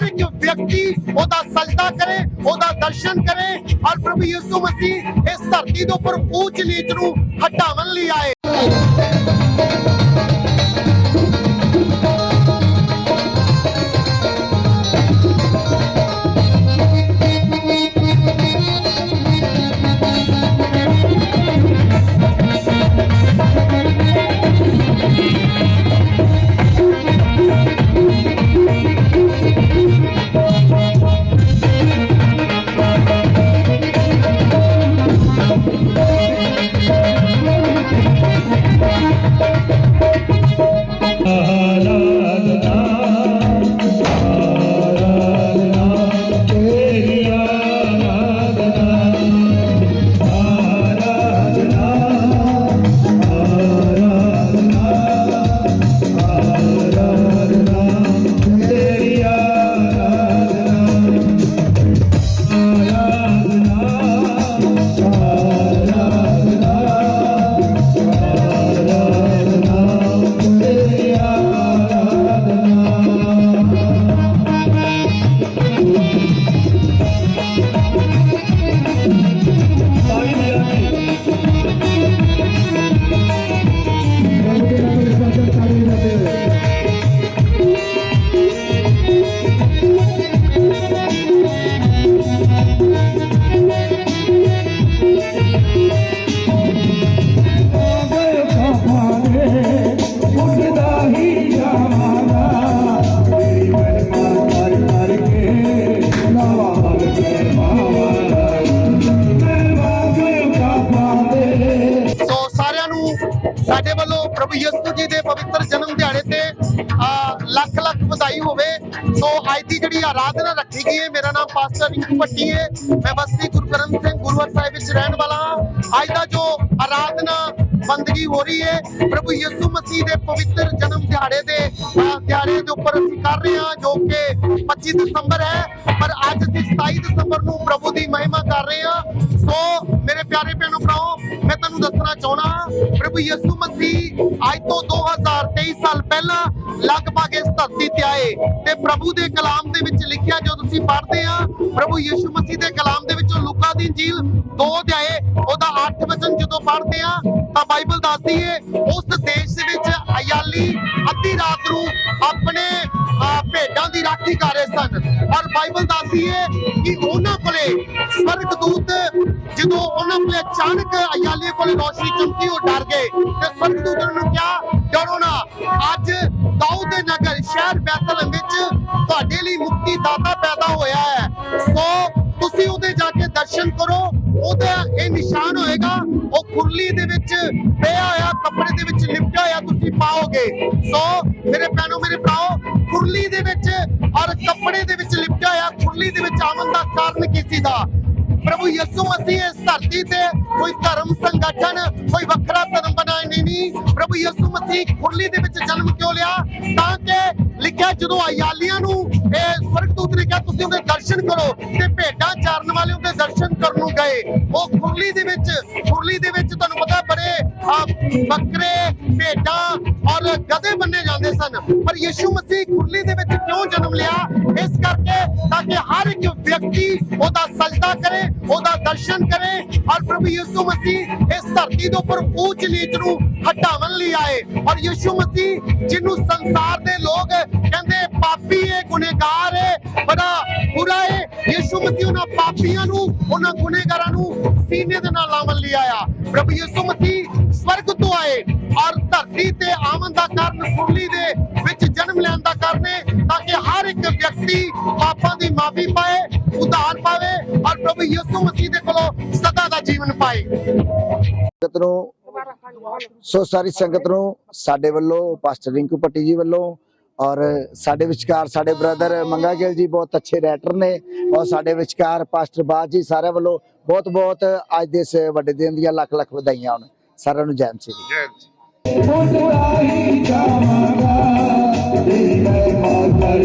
ਹਰ ਇੱਕ ਵਿਅਕਤੀ ਉਹਦਾ ਸਜਦਾ ਕਰੇ, ਉਹਦਾ ਦਰਸ਼ਨ ਕਰੇ ਔਰ ਪ੍ਰਭੂ ਯਿਸੂ ਮਸੀਹ ਇਸ ਧਰਤੀ ਦੇ ਉੱਪਰ ਊਚ ਨੀਚ ਨੂੰ ਹਟਾਉਣ ਲਈ ਆਏ। ਸਾਡੇ ਵੱਲੋਂ ਪ੍ਰਭੂ ਯਿਸੂ ਜੀ ਦੇ ਪਵਿੱਤਰ ਜਨਮ ਦਿਹਾੜੇ ਤੇ ਲੱਖ ਲੱਖ ਵਧਾਈ ਹੋਵੇ। ਸੋ ਅੱਜ ਦੀ ਜਿਹੜੀ ਆਰਾਧਨਾ ਰੱਖੀ ਗਈ ਹੈ, ਮੇਰਾ ਨਾਮ ਪਾਸਟਰ ਰਿੰਕੂ ਭੱਟੀ ਹੈ। ਮੈਂ ਬਸਤੀ ਗੁਰਕਰਨ ਸਿੰਘ ਗੁਰੂਵਾਰ ਸਾਹਿਬ ਵਿੱਚ ਰਹਿਣ ਵਾਲਾ ਹਾਂ। ਅੱਜ ਦਾ ਜੋ ਆਰਾਧਨਾ ਬੰਦਗੀ ਹੋ ਰਹੀ ਹੈ, ਪ੍ਰਭੂ ਯਿਸੂ ਮਸੀਹ ਦੇ ਪਵਿੱਤਰ ਜਨਮ ਦਿਹਾੜੇ ਦੇ ਦਿਹਾੜੇ ਦੇ ਉੱਪਰ ਅਸੀਂ ਕਰ ਰਹੇ ਹਾਂ, ਜੋ ਕਿ 25 ਦਸੰਬਰ ਹੈ। ਪਰ ਅੱਜ ਅਸੀਂ 27 ਦਸੰਬਰ ਨੂੰ ਪ੍ਰਭੂ ਦੀ ਮਹਿਮਾ ਕਰ ਰਹੇ ਹਾਂ। ਸੋ ਮੇਰੇ ਪਿਆਰੇ ਭੈਣੋ ਭਰਾਓ, ਮੈਂ ਤੁਹਾਨੂੰ ਦੱਸਣਾ ਚਾਹਣਾ ਪ੍ਰਭੂ ਯਿਸੂ ਮਸੀਹ ਅੱਜ ਤੋਂ 2023 ਸਾਲ ਪਹਿਲਾਂ ਲਗਭਗ ਇਸ ਧਰਤੀ ਤੇ ਆਏ ਤੇ ਪ੍ਰਭੂ ਦੇ ਕਲਾਮ ਦੇ ਵਿੱਚ ਲਿਖਿਆ ਜੋ ਤੁਸੀਂ ਪੜ੍ਹਦੇ ਆ, ਪ੍ਰਭੂ ਯਿਸੂ ਮਸੀਹ ਦੇ ਕਲਾਮ ਦੇ ਵਿੱਚੋਂ ਲੂਕਾ ਦੀ ਇੰਜੀਲ 2 ਅਧਿਆਏ, ਉਹਦਾ 8 ਵਚਨ ਜਦੋਂ ਪੜ੍ਹਦੇ ਆ, ਤਾਂ ਬਾਈਬਲ ਦੱਸਦੀ ਹੈ ਉਸ ਦੇਸ਼ ਦੇ ਅੱਧੀ ਰਾਤ ਨੂੰ ਆਪਣੇ ਭੇਡਾਂ ਦੀ ਰਾਖੀ ਕਰ ਰਹੇ ਸਨ। ਔਰ ਬਾਈਬਲ ਦੱਸਦੀ ਹੈ ਕਿ ਉਹਨਾਂ ਕੋਲੇ ਸਵਰਗਦੂਤ, ਜਦੋਂ ਉਹਨਾਂ ਕੋਲੇ ਅਚਾਨਕ ਅਯਾਲੀ ਕੋਲੇ ਰੋਸ਼ਨੀ ਚਮਕੀ, ਉਹ ਡਰ ਗਏ ਤੇ ਸਵਰਗਦੂਤ ਨੇ ਉਹਨੂੰ ਕਿਹਾ, ਡਰੋ ਨਾ, ਅੱਜ ਦਾਊਦ ਦੇ ਨਗਰ, ਸ਼ਹਿਰ ਬੈਤਲਹਮ ਵਿੱਚ ਤੁਹਾਡੇ ਲਈ ਮੁਕਤੀ ਦਾਤਾ ਪੈਦਾ ਹੋਇਆ ਹੈ। ਸੋ ਤੁਸੀਂ ਉਹਦੇ ਜਾ ਕੇ ਦਰਸ਼ਨ ਕਰੋ ਉਹਦਾ ਇਹ ਨਿਸ਼ਾਨ ਹੋਏਗਾ, ਉਹ ਖੁਰਲੀ ਦੇ ਵਿੱਚ ਪਿਆ ਹੋਇਆ, ਕੱਪੜੇ ਦੇ ਵਿੱਚ ਲਿਪਟਿਆ ਹੋਇਆ ਤੁਸੀਂ ਪਾਓਗੇ। ਸੋ ਮੇਰੇ ਭੈਣੋ, ਮੇਰੇ ਭਰਾਓ, ਖੁਰਲੀ ਦੇ ਵਿੱਚ ਔਰ ਕੱਪੜੇ ਦੇ ਵਿੱਚ ਲਿਪਟਿਆ ਹੋਇਆ, ਖੁਰਲੀ ਦੇ ਵਿੱਚ ਆਉਣ ਦਾ ਕਾਰਨ ਕੀ ਸੀ ਦਾ ਪ੍ਰਭੂ ਯਿਸੂ ਮਸੀਹ ਇਸ ਧਰਤੀ ਤੇ ਕੋਈ ਧਰਮ ਸੰਗਠਨ ਕੋਈ ਵੱਖਰਾ ਧਰਮ ਬਣਾਇਆ ਨਹੀਂ ਨਹੀਂ। ਪ੍ਰਭੂ ਯਿਸੂ ਮਸੀਹ ਖੁਰਲੀ ਦੇ ਵਿੱਚ ਜਨਮ ਕਿਉਂ ਲਿਆ? ਤਾਂ ਕਿ ਲਿਖਿਆ ਜਦੋਂ ਅਯਾਲੀਆਂ ਨੂੰ ਇਹ ਸਵਰਗਦੂਤ ਨੇ ਕਿਹਾ ਤੁਸੀਂ ਉਹਦੇ ਦਰਸ਼ਨ ਕਰੋ ਤੇ ਭੇਡਾਂ ਚਾਰਨ ਵਾਲੇ ਉਹਦੇ ਦਰਸ਼ਨ ਕਰਨ ਨੂੰ ਗਏ। ਉਹ ਖੁਰਲੀ ਦੇ ਵਿੱਚ ਖੁਰਲੀ ਦੇ ਵਿੱਚ ਤੁਹਾਨੂੰ ਪਤਾ ਬੜੇ ਆ, ਬੱਕਰੇ ਭੇਡਾਂ ਔਰ ਗਧੇ ਬੰਨੇ ਜਾਂਦੇ ਸਨ। ਪਰ ਯਿਸੂ ਮਸੀਹ ਖੁਰਲੀ ਦੇ ਵਿੱਚ ਕਿਉਂ ਜਨਮ ਲਿਆ? ਇਸ ਕਰਕੇ ਤਾਂ ਕਿ ਹਰ ਇੱਕ ਵਿਅਕਤੀ ਉਹਦਾ ਸਜਦਾ ਕਰੇ, ਉਹਦਾ ਦਰਸ਼ਨ ਕਰੇ ਔਰ ਪ੍ਰਭੂ ਯਿਸੂ ਮਸੀਹ ਇਸ ਧਰਤੀ ਦੇ ਉੱਪਰ ਉੱਚ ਨੀਚ ਨੂੰ ਹਟਾਉਣ ਲਈ ਆਏ। ਔਰ ਯਿਸੂ ਮਸੀਹ, ਜਿਹਨੂੰ ਸੰਸਾਰ ਦੇ ਲੋਕ ਕਹਿੰਦੇ ਪਾਪੀ ਹੈ ਗੁਨੇਗਾਰ ਹੈ ਬੜਾ ਬੁਰਾ ਹੈ ਯਿਸੂ ਮਸੀਹ ਉਹਨਾਂ ਪਾਪੀਆਂ ਨੂੰ, ਉਹਨਾਂ ਗੁਨੇਗਾਰਾਂ ਨੂੰ ਸੀਨੇ ਦੇ ਨਾਲ ਲਾਵਣ ਲਈ ਆਇਆ। ਪ੍ਰਭੂ ਯਿਸੂ ਮਸੀਹ ਸਵਰਗ ਤੋਂ ਆਏ ਔਰ ਧਰਤੀ ਤੇ ਆਮਨ ਦਾ ਕਾਰਨ ਕੁਰਲੀ ਦੇ ਵਿੱਚ ਜਨਮ ਲੈਣ ਦਾ ਕਾਰਨ ਹੈ ਤਾਂ ਕਿ ਹਰ ਇੱਕ ਵਿਅਕਤੀ ਪਾਪਾਂ ਦੀ ਮਾਫੀ ਪਾਏ ਪ੍ਰਭੂ ਯਿਸੂ ਮਸੀਹ ਦੇ ਕੋਲੋਂ ਸਦਾ ਦਾ ਜੀਵਨ ਪਾਏ। ਸੰਗਤ ਨੂੰ ਸੋ ਸਾਰੀ ਸੰਗਤ ਨੂੰ ਸਾਡੇ ਵੱਲੋਂ ਪਾਸਟਰ ਰਿੰਕੂ ਪੱਟੀ ਜੀ ਵੱਲੋਂ ਔਰ ਸਾਡੇ ਵਿਚਕਾਰ ਸਾਡੇ ਬ੍ਰਦਰ ਮੰਗਾ ਗਿੱਲ ਜੀ ਬਹੁਤ ਅੱਛੇ ਰਾਈਟਰ ਨੇ ਔਰ ਸਾਡੇ ਵਿਚਕਾਰ ਪਾਸਟਰ ਬਾਜ ਜੀ ਸਾਰਿਆਂ ਵੱਲੋਂ ਬਹੁਤ ਬਹੁਤ ਅੱਜ ਦੇ ਇਸ ਵੱਡੇ ਦਿਨ ਦੀਆਂ ਲੱਖ ਲੱਖ ਵਧਾਈਆਂ ਹੋਣ। ਸਾਰਿਆਂ ਨੂੰ ਜੈ ਮਸੀਹ ਮੁੰਡਾਈ